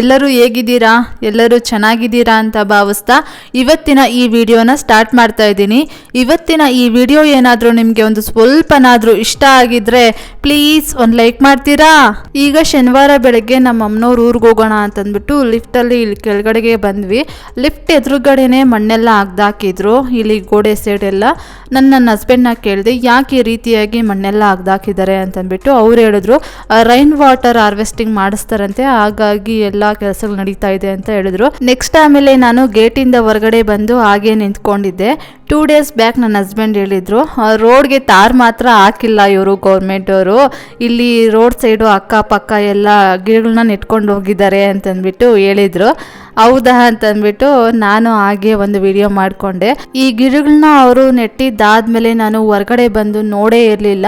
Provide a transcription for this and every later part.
ಎಲ್ಲರೂ ಹೇಗಿದ್ದೀರಾ? ಎಲ್ಲರೂ ಚೆನ್ನಾಗಿದ್ದೀರಾ ಅಂತ ಭಾವಿಸ್ತಾ ಇವತ್ತಿನ ಈ ವಿಡಿಯೋನ ಸ್ಟಾರ್ಟ್ ಮಾಡ್ತಾ ಇದ್ದೀನಿ. ಇವತ್ತಿನ ಈ ವಿಡಿಯೋ ಏನಾದರೂ ನಿಮಗೆ ಒಂದು ಸ್ವಲ್ಪನಾದರೂ ಇಷ್ಟ ಆಗಿದ್ರೆ ಪ್ಲೀಸ್ ಒಂದು ಲೈಕ್ ಮಾಡ್ತೀರಾ? ಈಗ ಶನಿವಾರ ಬೆಳಗ್ಗೆ ನಮ್ಮ ಅಮ್ಮನವ್ರ ಊರಿಗೆ ಹೋಗೋಣ ಅಂತಂದ್ಬಿಟ್ಟು ಲಿಫ್ಟಲ್ಲಿ ಇಲ್ಲಿ ಕೆಳಗಡೆಗೆ ಬಂದ್ವಿ. ಲಿಫ್ಟ್ ಎದುರುಗಡೆನೆ ಮಣ್ಣೆಲ್ಲ ಅಗ್ದಾಕಿದ್ರು ಇಲ್ಲಿ ಗೋಡೆ ಸೈಡ್ ಎಲ್ಲ. ನನ್ನ ನನ್ನ ಹಸ್ಬೆಂಡ್ನ ಕೇಳಿದೆ, ಯಾಕೆ ಈ ರೀತಿಯಾಗಿ ಮಣ್ಣೆಲ್ಲ ಅಗ್ದಾಕಿದ್ದಾರೆ ಅಂತಂದ್ಬಿಟ್ಟು ಅವ್ರು ಹೇಳಿದ್ರು ರೈನ್ ವಾಟರ್ ಹಾರ್ವೆಸ್ಟಿಂಗ್ ಮಾಡಿಸ್ತಾರಂತೆ, ಹಾಗಾಗಿ ಎಲ್ಲ ಕೆಲಸಗಳು ನಡೀತಾ ಇದೆ ಅಂತ ಹೇಳಿದ್ರು. ನೆಕ್ಸ್ಟ್ ಆಮೇಲೆ ನಾನು ಗೇಟಿಂದ ಹೊರಗಡೆ ಬಂದು ಹಾಗೆ ನಿಂತ್ಕೊಂಡಿದ್ದೆ. ಟೂ ಡೇಸ್ ಬ್ಯಾಕ್ ನನ್ನ ಹಸ್ಬೆಂಡ್ ಹೇಳಿದ್ರು ರೋಡ್ಗೆ ತಾರ್ ಮಾತ್ರ ಹಾಕಿಲ್ಲ ಇವರು ಗೌರ್ಮೆಂಟವರು ಇಲ್ಲಿ ರೋಡ್ ಸೈಡು ಅಕ್ಕಪಕ್ಕ ಎಲ್ಲ ಗಿಡಗಳನ್ನ ನೆಟ್ಕೊಂಡು ಹೋಗಿದ್ದಾರೆ ಅಂತಂದ್ಬಿಟ್ಟು ಹೇಳಿದ್ರು. ಹೌದಾ ಅಂತಂದ್ಬಿಟ್ಟು ನಾನು ಹಾಗೆ ಒಂದು ವಿಡಿಯೋ ಮಾಡಿಕೊಂಡೆ. ಈ ಗಿಡಗಳನ್ನ ಅವರು ನೆಟ್ಟಿದ್ದಾದ್ಮೇಲೆ ನಾನು ಹೊರಗಡೆ ಬಂದು ನೋಡೇ ಇರಲಿಲ್ಲ.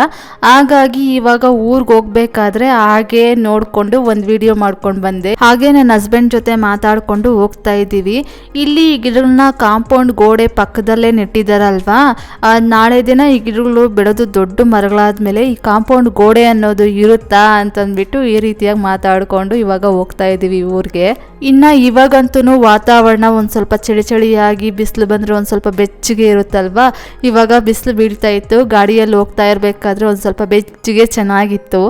ಹಾಗಾಗಿ ಇವಾಗ ಊರಿಗೆ ಹೋಗ್ಬೇಕಾದ್ರೆ ಹಾಗೆ ನೋಡಿಕೊಂಡು ಒಂದು ವಿಡಿಯೋ ಮಾಡ್ಕೊಂಡು ಬಂದೆ. ಹಾಗೆ ನನ್ನ ಹಸ್ಬೆಂಡ್ ಜೊತೆ ಮಾತಾಡಿಕೊಂಡು ಹೋಗ್ತಾ ಇದ್ದೀವಿ. ಇಲ್ಲಿ ಈ ಗಿಡಗಳನ್ನ ಕಾಂಪೌಂಡ್ ಗೋಡೆ ಪಕ್ಕದಲ್ಲೇ ನೆಟ್ಟಿದ್ದಾರಲ್ವಾ ಆ, ನಾಳೆ ದಿನ ಈ ಗಿಡಗಳು ಬೆಳೆದು ದೊಡ್ಡ ಮರಗಳಾದ್ಮೇಲೆ ಈ ಕಾಂಪೌಂಡ್ ಗೋಡೆ ಅನ್ನೋದು ಇರುತ್ತಾ ಅಂತಂದ್ಬಿಟ್ಟು ಈ ರೀತಿಯಾಗಿ ಮಾತಾಡಿಕೊಂಡು ಇವಾಗ ಹೋಗ್ತಾ ಇದ್ದೀವಿ ಊರಿಗೆ. ಇನ್ನು ಇವಾಗಂತೂ ವಾತಾವರಣ ಒಂದು ಸ್ವಲ್ಪ ಚಳಿ ಚಳಿಯಾಗಿ ಬಿಸಿಲು ಬಂದರೆ ಒಂದು ಸ್ವಲ್ಪ ಬೆಚ್ಚಗೆ ಇರುತ್ತಲ್ವಾ? ಇವಾಗ ಬಿಸಿಲು ಬೀಳ್ತಾ ಇತ್ತು ಗಾಡಿಯಲ್ಲಿ ಹೋಗ್ತಾ ಇರಬೇಕಾದ್ರೆ ಒಂದು ಸ್ವಲ್ಪ ಬೆಚ್ಚಗೆ ಚೆನ್ನಾಗಿತ್ತು.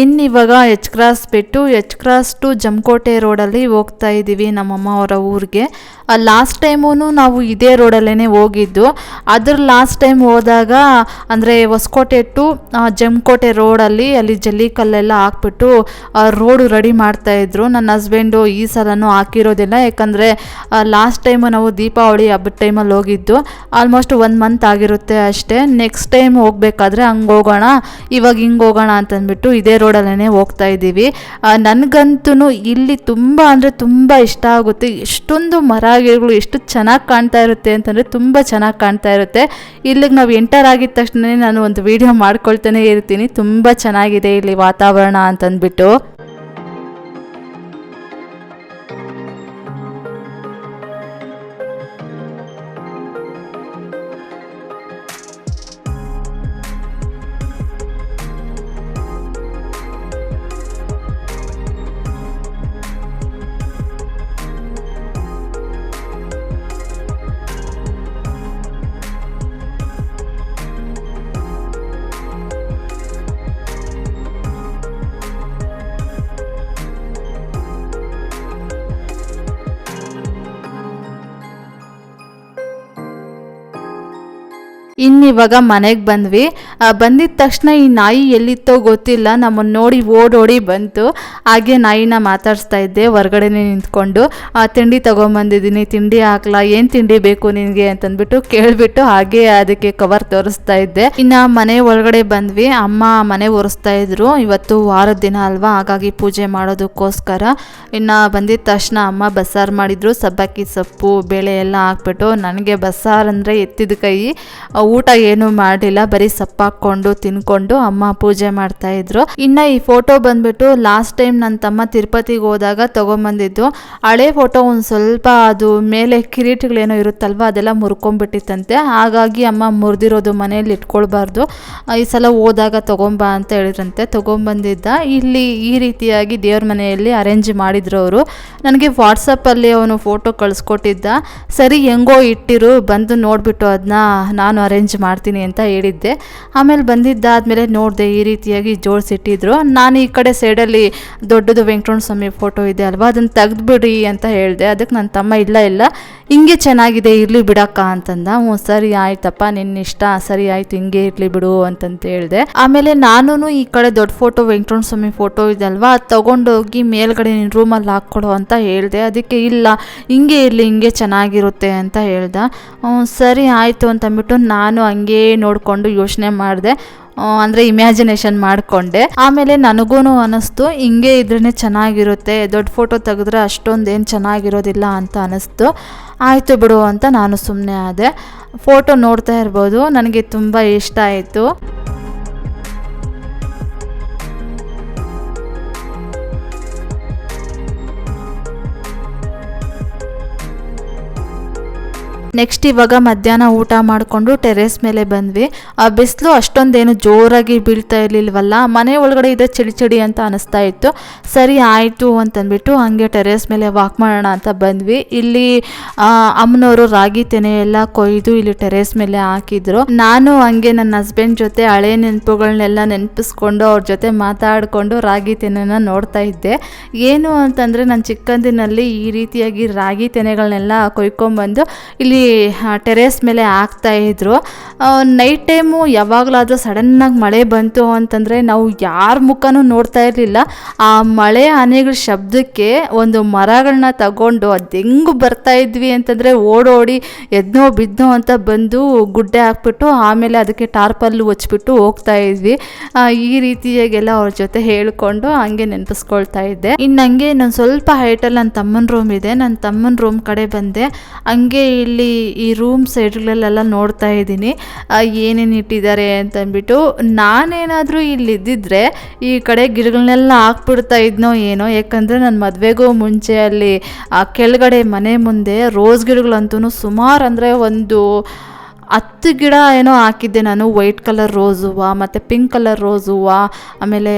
ಇನ್ನಿವಾಗ ಎಚ್ ಕ್ರಾಸ್ ಬಿಟ್ಟು ಎಚ್ ಕ್ರಾಸ್ ಟು ಜಮಕೋಟೆ ರೋಡಲ್ಲಿ ಹೋಗ್ತಾ ಇದ್ದೀವಿ ನಮ್ಮಮ್ಮ ಅವರ ಊರಿಗೆ. ಲಾಸ್ಟ್ ಟೈಮೂ ನಾವು ಇದೇ ರೋಡಲ್ಲೇ ಹೋಗಿದ್ದು. ಅದ್ರ ಲಾಸ್ಟ್ ಟೈಮ್ ಹೋದಾಗ, ಅಂದರೆ ಹೊಸಕೋಟೆ ಟು ಜಮ್ಕೋಟೆ ರೋಡಲ್ಲಿ ಅಲ್ಲಿ ಜಲ್ಲಿಕಲ್ಲೆಲ್ಲ ಹಾಕ್ಬಿಟ್ಟು ರೋಡು ರೆಡಿ ಮಾಡ್ತಾಯಿದ್ರು ನನ್ನ ಹಸ್ಬೆಂಡು ಈ ಸಲನೂ ಹಾಕಿರೋದಿಲ್ಲ. ಯಾಕಂದರೆ ಲಾಸ್ಟ್ ಟೈಮು ನಾವು ದೀಪಾವಳಿ ಹಬ್ಬದ ಟೈಮಲ್ಲಿ ಹೋಗಿದ್ದು. ಆಲ್ಮೋಸ್ಟ್ ಒಂದು ಮಂತ್ ಆಗಿರುತ್ತೆ ಅಷ್ಟೇ. ನೆಕ್ಸ್ಟ್ ಟೈಮ್ ಹೋಗಬೇಕಾದ್ರೆ ಹಂಗೆ ಹೋಗೋಣ, ಇವಾಗ ಹಿಂಗೆ ಹೋಗೋಣ ಅಂತಂದ್ಬಿಟ್ಟು ಇದೇ ರೋಡಲ್ಲೇ ಹೋಗ್ತಾ ಇದ್ದೀವಿ. ನನಗಂತೂ ಇಲ್ಲಿ ತುಂಬ, ಅಂದರೆ ತುಂಬ ಇಷ್ಟ ಆಗುತ್ತೆ. ಎಷ್ಟೊಂದು ಮರ ಗಿಡಗಳು ಎಷ್ಟು ಚೆನ್ನಾಗಿ ಕಾಣ್ತಾ ಇರುತ್ತೆ ಅಂತಂದರೆ ತುಂಬ ಚೆನ್ನಾಗಿ ಕಾಣ್ತಾ ಇರುತ್ತೆ. ಇಲ್ಲಿಗೆ ನಾವು ಎಂಟರ್ ಆಗಿದ ತಕ್ಷಣ ನಾನು ಒಂದು ವಿಡಿಯೋ ಮಾಡ್ಕೊಳ್ತಾನೆ ಇರ್ತೀನಿ ತುಂಬ ಚೆನ್ನಾಗಿದೆ ಇಲ್ಲಿ ವಾತಾವರಣ ಅಂತಂದ್ಬಿಟ್ಟು. ಇನ್ನಿವಾಗ ಮನೆಗೆ ಬಂದ್ವಿ. ಬಂದಿದ ತಕ್ಷಣ ಈ ನಾಯಿ ಎಲ್ಲಿತ್ತೋ ಗೊತ್ತಿಲ್ಲ. ನಮ್ಮನ್ನು ನೋಡಿ ಓಡೋಡಿ ಬಂತು. ಹಾಗೆ ನಾಯಿನ ಮಾತಾಡಿಸ್ತಾ ಇದ್ದೆ, ಹೊರಗಡೆನೇ ನಿಂತ್ಕೊಂಡು. ತಿಂಡಿ ತೊಗೊಂಬಂದಿದ್ದೀನಿ. ತಿಂಡಿ ಹಾಕ್ಲಾ. ಏನು ತಿಂಡಿ ಬೇಕು ನಿನಗೆ? ಅಂತಂದ್ಬಿಟ್ಟು ಕೇಳಿಬಿಟ್ಟು ಹಾಗೆ ಅದಕ್ಕೆ ಕವರ್ ತೋರಿಸ್ತಾ ಇದ್ದೆ. ಇನ್ನು ಮನೆ ಒಳಗಡೆ ಬಂದ್ವಿ. ಅಮ್ಮ ಮನೆ ಒರೆಸ್ತಾ ಇದ್ರು. ಇವತ್ತು ವಾರದ ದಿನ ಅಲ್ವಾ? ಹಾಗಾಗಿ ಪೂಜೆ ಮಾಡೋದಕ್ಕೋಸ್ಕರ. ಇನ್ನು ಬಂದಿದ ತಕ್ಷಣ ಅಮ್ಮ ಬಸ್ಸಾರು ಮಾಡಿದ್ರು. ಸಬ್ಬಕ್ಕಿ ಸೊಪ್ಪು, ಬೇಳೆ ಎಲ್ಲ ಹಾಕ್ಬಿಟ್ಟು. ನನಗೆ ಬಸ್ಸಾರು ಅಂದರೆ ಎತ್ತಿದ ಕೈ. ಊಟ ಏನು ಮಾಡಿಲ್ಲ, ಬರೀ ಸಪ್ಪಾಕೊಂಡು ತಿನ್ಕೊಂಡು ಅಮ್ಮ ಪೂಜೆ ಮಾಡ್ತಾ ಇದ್ರು. ಇನ್ನ ಈ ಫೋಟೋ ಬಂದ್ಬಿಟ್ಟು ಲಾಸ್ಟ್ ಟೈಮ್ ನನ್ನ ತಮ್ಮ ತಿರುಪತಿಗೆ ಹೋದಾಗ ತಗೊಂಬಂದಿದ್ದು. ಹಳೆ ಫೋಟೋ ಒಂದು ಸ್ವಲ್ಪ ಅದು ಮೇಲೆ ಕಿರೀಟಗಳೇನೋ ಇರುತ್ತಲ್ವ, ಅದೆಲ್ಲ ಮುರ್ಕೊಂಡ್ಬಿಟ್ಟಿತ್ತಂತೆ. ಹಾಗಾಗಿ ಅಮ್ಮ ಮುರಿದಿರೋದು ಮನೇಲಿ ಇಟ್ಕೊಳ್ಬಾರ್ದು. ಈ ಸಲ ಹೋದಾಗ ತಗೊಂಬಾ ಅಂತ ಹೇಳಿದ್ರಂತೆ, ತಗೊಂಬಂದಿದ್ದ. ಇಲ್ಲಿ ಈ ರೀತಿಯಾಗಿ ದೇವ್ರ ಮನೆಯಲ್ಲಿ ಅರೇಂಜ್ ಮಾಡಿದ್ರು ಅವರು. ನನಗೆ ವಾಟ್ಸಪ್ಪಲ್ಲಿ ಅವನು ಫೋಟೋ ಕಳಿಸ್ಕೊಟ್ಟಿದ್ದ. ಸರಿ, ಹೆಂಗೋ ಇಟ್ಟಿರು, ಬಂದು ನೋಡಿಬಿಟ್ಟು ಅದನ್ನ ನಾನು ಅರೇಂಜ್ ಅರೇಂಜ್ ಮಾಡ್ತೀನಿ ಅಂತ ಹೇಳಿದ್ದೆ. ಆಮೇಲೆ ಬಂದಿದ್ದಾದಮೇಲೆ ನೋಡಿದೆ ಈ ರೀತಿಯಾಗಿ ಜೋಡಿಸಿಟ್ಟಿದ್ರು. ನಾನು ಈ ಕಡೆ ಸೈಡಲ್ಲಿ ದೊಡ್ಡದು ವೆಂಕಟರಮಣ ಸ್ವಾಮಿ ಫೋಟೋ ಇದೆ ಅಲ್ವಾ? ಅದನ್ನು ತೆಗೆದುಬಿಡಿ ಅಂತ ಹೇಳಿದೆ. ಅದಕ್ಕೆ ನನ್ನ ತಮ್ಮ ಇಲ್ಲ ಇಲ್ಲ. ಹಿಂಗೆ ಚೆನ್ನಾಗಿದೆ, ಇರಲಿ ಬಿಡಕ್ಕ ಅಂತಂದ. ಹ್ಞೂ, ಸರಿ ಆಯ್ತಪ್ಪ ನಿನ್ನ ಇಷ್ಟ. ಸರಿ ಆಯ್ತು, ಹಿಂಗೆ ಇರಲಿ ಬಿಡು ಅಂತಂತ ಹೇಳಿದೆ. ಆಮೇಲೆ ನಾನು ಈ ಕಡೆ ದೊಡ್ಡ ಫೋಟೋ ವೆಂಕಟರಮಣ ಸ್ವಾಮಿ ಫೋಟೋ ಇದೆ ಅದು ತೊಗೊಂಡೋಗಿ ಮೇಲ್ಗಡೆ ನಿನ್ನ ರೂಮಲ್ಲಿ ಹಾಕ್ಕೊಡು ಅಂತ ಹೇಳಿದೆ. ಅದಕ್ಕೆ ಇಲ್ಲ, ಹಿಂಗೆ ಇರಲಿ, ಹಿಂಗೆ ಚೆನ್ನಾಗಿರುತ್ತೆ ಅಂತ ಹೇಳ್ದೆ. ಸರಿ ಆಯಿತು ಅಂತಂದ್ಬಿಟ್ಟು ನಾನು ಹಂಗೆ ನೋಡಿಕೊಂಡು ಯೋಚನೆ ಮಾಡಿದೆ ಅಂದರೆ ಇಮ್ಯಾಜಿನೇಷನ್ ಮಾಡಿಕೊಂಡೆ. ಆಮೇಲೆ ನನಗೂ ಅನ್ನಿಸ್ತು ಹಿಂಗೆ ಇದ್ರೇ ಚೆನ್ನಾಗಿರುತ್ತೆ, ದೊಡ್ಡ ಫೋಟೋ ತೆಗೆದ್ರೆ ಅಷ್ಟೊಂದೇನು ಚೆನ್ನಾಗಿರೋದಿಲ್ಲ ಅಂತ ಅನ್ನಿಸ್ತು ಆಯಿತು ಬಿಡು ಅಂತ ನಾನು ಸುಮ್ಮನೆ ಆದೆ. ಫೋಟೋ ನೋಡ್ತಾ ಇರ್ಬೋದು, ನನಗೆ ತುಂಬ ಇಷ್ಟ ಆಯಿತು. ನೆಕ್ಸ್ಟ್ ಇವಾಗ ಮಧ್ಯಾಹ್ನ ಊಟ ಮಾಡಿಕೊಂಡು ಟೆರೆಸ್ ಮೇಲೆ ಬಂದ್ವಿ. ಆ ಬಿಸಿಲು ಅಷ್ಟೊಂದೇನು ಜೋರಾಗಿ ಬೀಳ್ತಾ ಇರಲಿಲ್ವಲ್ಲ, ಮನೆ ಒಳಗಡೆ ಇದೆ ಚಳಿ ಚಳಿ ಅಂತ ಅನಿಸ್ತಾ ಇತ್ತು. ಸರಿ ಆಯಿತು ಅಂತಂದ್ಬಿಟ್ಟು ಹಂಗೆ ಟೆರೆಸ್ ಮೇಲೆ ವಾಕ್ ಮಾಡೋಣ ಅಂತ ಬಂದ್ವಿ. ಇಲ್ಲಿ ಅಮ್ಮನವರು ರಾಗಿ ತೆನೆ ಎಲ್ಲ ಕೊಯ್ದು ಇಲ್ಲಿ ಟೆರೆಸ್ ಮೇಲೆ ಹಾಕಿದ್ರು. ನಾನು ಹಂಗೆ ನನ್ನ ಹಸ್ಬೆಂಡ್ ಜೊತೆ ಹಳೆ ನೆನಪುಗಳನ್ನೆಲ್ಲ ನೆನಪಿಸ್ಕೊಂಡು ಅವ್ರ ಜೊತೆ ಮಾತಾಡಿಕೊಂಡು ರಾಗಿ ತೆನೆನ ನೋಡ್ತಾ ಇದ್ದೆ. ಏನು ಅಂತಂದರೆ, ನಾನು ಚಿಕ್ಕಂದಿನಲ್ಲಿ ಈ ರೀತಿಯಾಗಿ ರಾಗಿ ತೆನೆಗಳನ್ನೆಲ್ಲ ಕೊಯ್ಕೊಂಬಂದು ಇಲ್ಲಿ ಟೆರೇಸ್ ಮೇಲೆ ಹಾಕ್ತಾ ಇದ್ರು. ನೈಟ್ ಟೈಮು ಯಾವಾಗಲಾದರೂ ಸಡನ್ನಾಗಿ ಮಳೆ ಬಂತು ಅಂತಂದರೆ ನಾವು ಯಾರ ಮುಖನೂ ನೋಡ್ತಾ ಇರಲಿಲ್ಲ. ಆ ಮಳೆ ಆನೆಗಳ ಶಬ್ದಕ್ಕೆ ಒಂದು ಮರಗಳನ್ನ ತಗೊಂಡು ಅದು ಹೆಂಗು ಬರ್ತಾ ಇದ್ವಿ ಅಂತಂದರೆ ಓಡೋಡಿ ಎದ್ನೋ ಬಿದ್ದನೋ ಅಂತ ಬಂದು ಗುಡ್ಡೆ ಹಾಕ್ಬಿಟ್ಟು ಆಮೇಲೆ ಅದಕ್ಕೆ ಟಾರ್ಪಲ್ಲು ಹೊಚ್ಬಿಟ್ಟು ಹೋಗ್ತಾ ಇದ್ವಿ. ಈ ರೀತಿಯಾಗೆಲ್ಲ ಅವ್ರ ಜೊತೆ ಹೇಳ್ಕೊಂಡು ಹಂಗೆ ನೆನಪಿಸ್ಕೊಳ್ತಾ ಇದ್ದೆ. ಇನ್ನು ಹಂಗೆ ಇನ್ನೊಂದು ಸ್ವಲ್ಪ ಹೈಟಲ್ಲಿ ನನ್ನ ತಮ್ಮನ ರೂಮ್ ಇದೆ. ನನ್ನ ತಮ್ಮನ ರೂಮ್ ಕಡೆ ಬಂದೆ. ಹಂಗೆ ಇಲ್ಲಿ ಈ ರೂಮ್ ಸೈಡ್ಗಳಲ್ಲೆಲ್ಲ ನೋಡ್ತಾ ಇದ್ದೀನಿ. ಏನೇನು ಇಟ್ಟಿದ್ದಾರೆ ಅಂತಂದ್ಬಿಟ್ಟು ನಾನೇನಾದರೂ ಇಲ್ಲಿ ಇದ್ದಿದ್ರೆ ಈ ಕಡೆ ಗಿಡಗಳನ್ನೆಲ್ಲ ಹಾಕ್ಬಿಡ್ತಾ ಇದ್ನೋ ಏನೋ, ಯಾಕಂದರೆ ನನ್ನ ಮದುವೆಗೂ ಮುಂಚೆ ಅಲ್ಲಿ ಆ ಕೆಳಗಡೆ ಮನೆ ಮುಂದೆ ರೋಸ್ ಗಿಡಗಳಂತೂ ಸುಮಾರು ಅಂದರೆ ಒಂದು ಹತ್ತು ಗಿಡ ಏನೋ ಹಾಕಿದ್ದೆ ನಾನು ವೈಟ್ ಕಲರ್ ರೋಸ್ ಹೂವು, ಮತ್ತು ಪಿಂಕ್ ಕಲರ್ ರೋಸ್ ಹೂವು, ಆಮೇಲೆ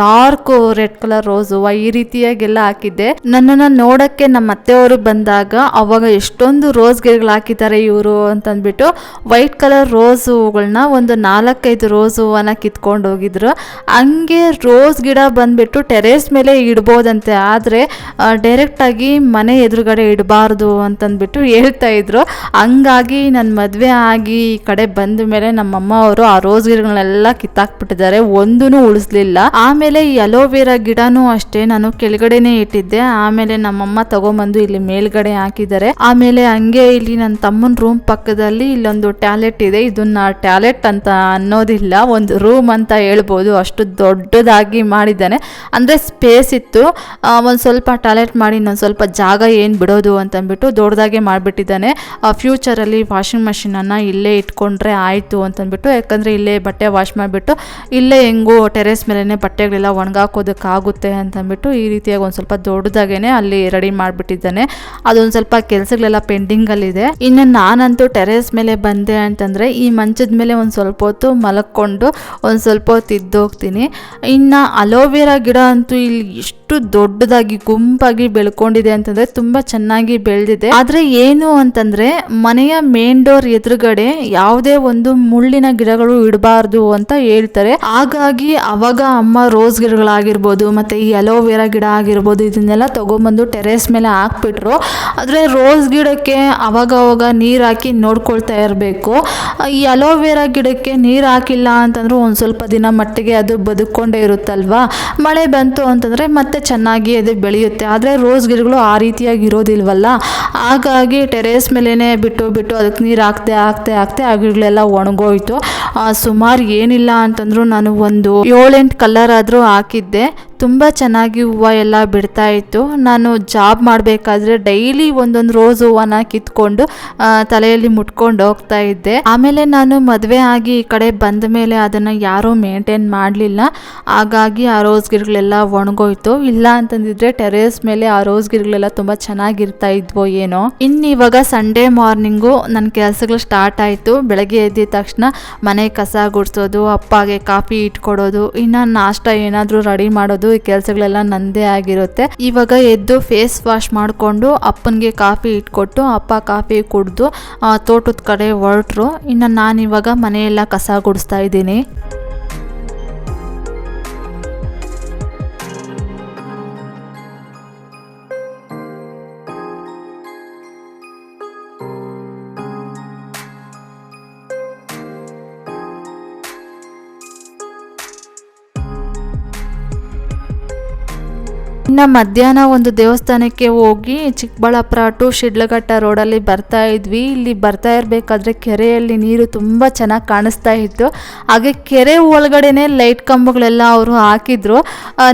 ಡಾರ್ಕ್ ರೆಡ್ ಕಲರ್ ರೋಸ್ ಹೂವು, ಈ ರೀತಿಯಾಗೆಲ್ಲ ಹಾಕಿದ್ದೆ. ನನ್ನನ್ನು ನೋಡೋಕ್ಕೆ ನಮ್ಮ ಅತ್ತೆಯವರು ಬಂದಾಗ ಅವಾಗ ಎಷ್ಟೊಂದು ರೋಸ್ ಗಿಡಗಳು ಹಾಕಿದ್ದಾರೆ ಇವರು ಅಂತಂದ್ಬಿಟ್ಟು ವೈಟ್ ಕಲರ್ ರೋಸ್ ಹೂಗಳನ್ನ ಒಂದು ನಾಲ್ಕೈದು ರೋಸ್ ಹೂವನ್ನ ಕಿತ್ಕೊಂಡು ಹೋಗಿದ್ರು. ಹಂಗೆ ರೋಸ್ ಗಿಡ ಬಂದ್ಬಿಟ್ಟು ಟೆರೇಸ್ ಮೇಲೆ ಇಡ್ಬೋದಂತೆ, ಆದರೆ ಡೈರೆಕ್ಟಾಗಿ ಮನೆ ಎದುರುಗಡೆ ಇಡಬಾರ್ದು ಅಂತಂದ್ಬಿಟ್ಟು ಹೇಳ್ತಾ ಇದ್ರು. ಹಂಗಾಗಿ ನನ್ನ ಮದುವೆ ಆಗಿ ಈ ಕಡೆ ಬಂದ ಮೇಲೆ ನಮ್ಮಮ್ಮ ಅವರು ಆ ರೋಸ್ ಗಿಡಗಳನ್ನೆಲ್ಲ ಕಿತ್ತಾಕ್ಬಿಟ್ಟಿದ್ದಾರೆ ಒಂದೂ ಉಳಿಸ್ಲಿಲ್ಲ. ಆಮೇಲೆ ಈ ಅಲೋವೆರಾ ಗಿಡನೂ ಅಷ್ಟೇ ನಾನು ಕೆಳಗಡೆನೆ ಇಟ್ಟಿದ್ದೆ. ಆಮೇಲೆ ನಮ್ಮಮ್ಮ ತಗೊಂಬಂದು ಇಲ್ಲಿ ಮೇಲ್ಗಡೆ ಹಾಕಿದ್ದಾರೆ. ಆಮೇಲೆ ಹಂಗೆ ಇಲ್ಲಿ ನನ್ನ ತಮ್ಮನ ರೂಮ್ ಪಕ್ಕದಲ್ಲಿ ಇಲ್ಲೊಂದು ಟ್ಯಾಲೆಟ್ ಇದೆ. ಇದನ್ನ ಟ್ಯಾಲೆಟ್ ಅಂತ ಅನ್ನೋದಿಲ್ಲ, ಒಂದು ರೂಮ್ ಅಂತ ಹೇಳ್ಬೋದು. ಅಷ್ಟು ದೊಡ್ಡದಾಗಿ ಮಾಡಿದ್ದಾನೆ. ಅಂದರೆ ಸ್ಪೇಸ್ ಇತ್ತು. ಒಂದು ಸ್ವಲ್ಪ ಟಾಯ್ಲೆಟ್ ಮಾಡಿ ಇನ್ನೊಂದು ಸ್ವಲ್ಪ ಜಾಗ ಏನು ಬಿಡೋದು ಅಂತಂದ್ಬಿಟ್ಟು ದೊಡ್ಡದಾಗೆ ಮಾಡಿಬಿಟ್ಟಿದ್ದಾನೆ. ಫ್ಯೂಚರಲ್ಲಿ ವಾಷಿಂಗ್ ಮಷಿನನ್ನು ಇಲ್ಲೇ ಇಟ್ಕೊಂಡ್ರೆ ಆಯಿತು ಅಂತಂದ್ಬಿಟ್ಟು, ಯಾಕಂದರೆ ಇಲ್ಲೇ ಬಟ್ಟೆ ವಾಶ್ ಮಾಡಿಬಿಟ್ಟು, ಇಲ್ಲೇ ಹೆಂಗೂ ಟೆರೆಸ್ ಮೇಲೇ ಬಟ್ಟೆಗಳೆಲ್ಲ ಒಣಗಾಕೋದಕ್ಕಾಗುತ್ತೆ ಅಂತಂದ್ಬಿಟ್ಟು ಈ ರೀತಿಯಾಗಿ ಒಂದು ಸ್ವಲ್ಪ ದೊಡ್ಡದಾಗೇನೆ ಅಲ್ಲಿ ರೆಡಿ ಮಾಡಿಬಿಟ್ಟಿದ್ದಾನೆ. ಅದೊಂದು ಸ್ವಲ್ಪ ಕೆಲಸಗಳೆಲ್ಲ ಪೆಂಡಿಂಗಲ್ಲಿದೆ. ಇನ್ನು ನಾನಂತೂ ಟೆರೆಸ್ ಮೇಲೆ ಬಂದೆ ಅಂತಂದರೆ ಈ ಮಂಚದ ಮೇಲೆ ಒಂದು ಸ್ವಲ್ಪ ಹೊತ್ತು ಮಲಕ್ಕೊಂಡು ಒಂದು ಸ್ವಲ್ಪ ಹೊತ್ತು ಇದ್ದೋಗ್ತೀನಿ. ಇನ್ನು ಅಲೋವೆರಾ ಗಿಡ ಅಂತೂ ಇಲ್ಲಿ ಎಷ್ಟು ದೊಡ್ಡದಾಗಿ ಗುಂಪಾಗಿ ಬೆಳ್ಕೊಂಡಿದೆ ಅಂತಂದರೆ ತುಂಬ ಚೆನ್ನಾಗಿ ಬೆಳೆದಿದೆ. ಆದರೆ ಏನು ಅಂತಂದರೆ ಮನೆಯ ಮೇನ್ ಡೋರ್ ಎದುರುಗಡೆ ಯಾವುದೇ ಒಂದು ಮುಳ್ಳಿನ ಗಿಡಗಳು ಇಡಬಾರ್ದು ಅಂತ ಹೇಳ್ತಾರೆ. ಹಾಗಾಗಿ ಅವಾಗ ಅಮ್ಮ ರೋಸ್ ಗಿಡಗಳಾಗಿರ್ಬೋದು, ಮತ್ತು ಈ ಅಲೋವೆರಾ ಗಿಡ ಆಗಿರ್ಬೋದು, ಇದನ್ನೆಲ್ಲ ತಗೊಂಬಂದು ಟೆರೇಸ್ ಮೇಲೆ ಹಾಕ್ಬಿಟ್ರು. ಆದರೆ ರೋಸ್ ಗಿಡಕ್ಕೆ ಅವಾಗ ಅವಾಗ ನೀರು ಹಾಕಿ ನೋಡ್ಕೊಳ್ತಾ ಇರಬೇಕು. ಈ ಅಲೋವೆರಾ ಗಿಡಕ್ಕೆ ನೀರು ಹಾಕಿಲ್ಲ ಅಂತಂದ್ರೆ ಒಂದು ಸ್ವಲ್ಪ ದಿನ ಮಟ್ಟಿಗೆ ಅದು ಬದುಕೊಂಡೇ ಇರುತ್ತಲ್ವಾ? ಮಳೆ ಬಂತು ಅಂತಂದರೆ ಮತ್ತೆ ಚೆನ್ನಾಗಿ ಅದು ಬೆಳೆಯುತ್ತೆ. ಆದರೆ ರೋಸ್ ಗಿಡಗಳು ಆ ರೀತಿಯಾಗಿ ಇರೋದಿಲ್ವಲ್ಲ? ಹಾಗಾಗಿ ಟೆರೇಸ್ ಮೇಲೇ ಬಿಟ್ಟು ಬಿಟ್ಟು ಅದಕ್ಕೆ ನೀರು ಹಾಕ್ತೆ ಹಾಕ್ತೆ ಹಾಕ್ತೆ ಆ ಒಣಗೋಯ್ತು. ಸುಮಾರು ಏನಿಲ್ಲ ಅಂತಂದ್ರು ನಾನು ಒಂದು ಏಳೆಂಟು ಕಲರ್ ಆದರೂ ಹಾಕಿದ್ದೆ. ತುಂಬ ಚೆನ್ನಾಗಿ ಹೂವು ಎಲ್ಲ ಬಿಡ್ತಾ ಇತ್ತು. ನಾನು ಜಾಬ್ ಮಾಡಬೇಕಾದ್ರೆ ಡೈಲಿ ಒಂದೊಂದು ರೋಸ್ ಹೂವನ್ನ ಕಿತ್ಕೊಂಡು ತಲೆಯಲ್ಲಿ ಮುಟ್ಕೊಂಡು ಹೋಗ್ತಾ ಇದ್ದೆ. ಆಮೇಲೆ ನಾನು ಮದುವೆ ಆಗಿ ಈ ಕಡೆ ಬಂದ ಮೇಲೆ ಅದನ್ನು ಯಾರೂ ಮೇಂಟೈನ್ ಮಾಡಲಿಲ್ಲ. ಹಾಗಾಗಿ ಆ ರೋಸ್ ಗಿಡಗಳೆಲ್ಲ ಒಣಗೋಯ್ತು. ಇಲ್ಲ ಅಂತಂದಿದ್ರೆ ಟೆರೇಸ್ ಮೇಲೆ ಆ ರೋಸ್ ಗಿಡಗಳೆಲ್ಲ ತುಂಬ ಚೆನ್ನಾಗಿರ್ತಾ ಇದ್ವೋ ಏನೋ. ಇನ್ನು ಇವಾಗ ಸಂಡೇ ಮಾರ್ನಿಂಗು ನನ್ನ ಕೆಲಸಗಳು ಸ್ಟಾರ್ಟ್ ಆಯಿತು. ಬೆಳಗ್ಗೆ ಎದ್ದಿದ ತಕ್ಷಣ ಮನೆ ಕಸ ಗುಡಿಸೋದು, ಅಪ್ಪಗೆ ಕಾಫಿ ಇಟ್ಕೊಡೋದು, ಇನ್ನು ನಾಷ್ಟ ಏನಾದರೂ ರೆಡಿ ಮಾಡೋದು ಈ ಕೆಲಸಗಳೆಲ್ಲ ನಂದೇ ಆಗಿರುತ್ತೆ. ಇವಾಗ ಎದ್ದು ಫೇಸ್ ವಾಶ್ ಮಾಡಿಕೊಂಡು ಅಪ್ಪನಿಗೆ ಕಾಫಿ ಇಟ್ಕೊಟ್ಟು ಅಪ್ಪ ಕಾಫಿ ಕುಡಿದು ತೋಟದ ಕಡೆ ಹೊರಟ್ರು. ಇನ್ನು ನಾನು ಇವಾಗ ಮನೆಯೆಲ್ಲ ಕಸ ಗುಡಿಸ್ತಾ ಇದ್ದೀನಿ. ಇನ್ನು ಮಧ್ಯಾಹ್ನ ಒಂದು ದೇವಸ್ಥಾನಕ್ಕೆ ಹೋಗಿ ಚಿಕ್ಕಬಳ್ಳಾಪುರ ಟು ಶಿಡ್ಲಘಟ್ಟ ರೋಡಲ್ಲಿ ಬರ್ತಾ ಇದ್ವಿ. ಇಲ್ಲಿ ಬರ್ತಾ ಇರಬೇಕಾದ್ರೆ ಕೆರೆಯಲ್ಲಿ ನೀರು ತುಂಬ ಚೆನ್ನಾಗಿ ಕಾಣಿಸ್ತಾ ಇತ್ತು. ಹಾಗೆ ಕೆರೆ ಒಳಗಡೆನೆ ಲೈಟ್ ಕಂಬಗಳೆಲ್ಲ ಅವರು ಹಾಕಿದ್ರು.